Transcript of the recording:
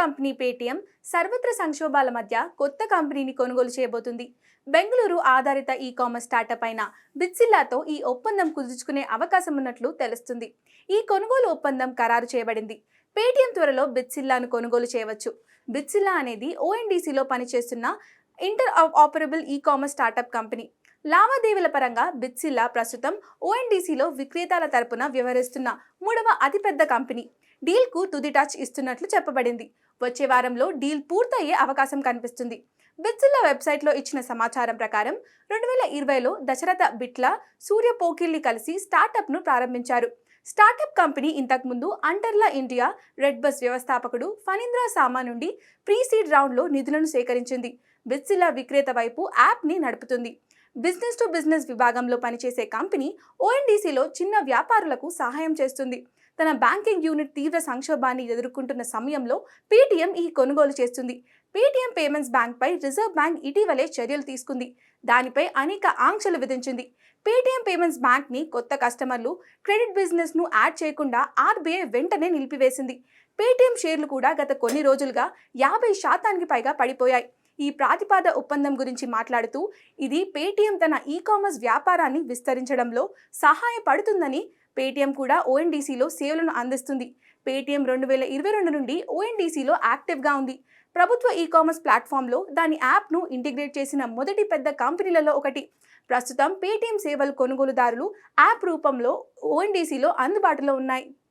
Company Paytm సర్వత్ర సంక్షోభాల మధ్య కొత్త కంపెనీని కొనుగోలు చేయబోతుంది. బెంగళూరు ఆధారిత ఈ కామర్స్ స్టార్టప్ అయిన బిట్సిల్లాతో ఈ ఒప్పందం కుదుర్చుకునే అవకాశం ఉన్నట్లు తెలుస్తుంది. ఈ కొనుగోలు ఒప్పందం ఖరారు చేయబడింది. పేటీఎం త్వరలో బిట్సిల్లాను కొనుగోలు చేయవచ్చు. బిట్సిల్లా అనేది ఓఎన్డీసీలో పనిచేస్తున్న interoperable e commerce startup company. లావాదేవీల పరంగా బిట్సిల్లా ప్రస్తుతం ఓఎన్డీసీలో విక్రేతల తరపున వ్యవహరిస్తున్న మూడవ అతిపెద్ద కంపెనీ. డీల్కు తుది టచ్ ఇస్తున్నట్లు చెప్పబడింది. వచ్చే వారంలో డీల్ పూర్తయ్యే అవకాశం కనిపిస్తుంది. బిత్సిల్లా వెబ్సైట్లో ఇచ్చిన సమాచారం ప్రకారం రెండు వేల ఇరవైలో దశరథ బిట్ల సూర్య పోకిల్ని కలిసి స్టార్టప్ను ప్రారంభించారు. స్టార్టప్ కంపెనీ ఇంతకుముందు అంటర్లా ఇండియా రెడ్ బస్ వ్యవస్థాపకుడు ఫనీంద్ర సామా నుండి ప్రీ సీడ్ రౌండ్లో నిధులను సేకరించింది. బిత్సిల్లా విక్రేత వైపు యాప్ని నడుపుతుంది. బిజినెస్ టు బిజినెస్ విభాగంలో పనిచేసే కంపెనీ ఓఎన్డీసీలో చిన్న వ్యాపారులకు సహాయం చేస్తుంది. తన బ్యాంకింగ్ యూనిట్ తీవ్ర సంక్షోభాన్ని ఎదుర్కొంటున్న సమయంలో పేటీఎం ఈ కొనుగోలు చేస్తుంది. పేటీఎం పేమెంట్స్ బ్యాంక్పై రిజర్వ్ బ్యాంక్ ఇటీవలే చర్యలు తీసుకుంది. దానిపై అనేక ఆంక్షలు విధించింది. పేటీఎం పేమెంట్స్ బ్యాంక్ని కొత్త కస్టమర్లు క్రెడిట్ బిజినెస్ను యాడ్ చేయకుండా ఆర్బీఐ వెంటనే నిలిపివేసింది. పేటీఎం షేర్లు కూడా గత కొన్ని రోజులుగా యాభై శాతానికి పైగా పడిపోయాయి. ఈ ప్రాతిపాద ఒప్పందం గురించి మాట్లాడుతూ ఇది పేటీఎం తన ఈ కామర్స్ వ్యాపారాన్ని విస్తరించడంలో సహాయపడుతుందని పేటీఎం కూడా ఓఎన్డీసీలో సేవలను అందిస్తుంది. పేటీఎం రెండు వేల ఇరవై రెండు నుండి ఓఎన్డీసీలో యాక్టివ్గా ఉంది. ప్రభుత్వ ఈ కామర్స్ ప్లాట్ఫామ్లో దాని యాప్ను ఇంటిగ్రేట్ చేసిన మొదటి పెద్ద కంపెనీలలో ఒకటి. ప్రస్తుతం పేటీఎం సేవలు కొనుగోలుదారులు యాప్ రూపంలో ఓఎన్డీసీలో అందుబాటులో ఉన్నాయి.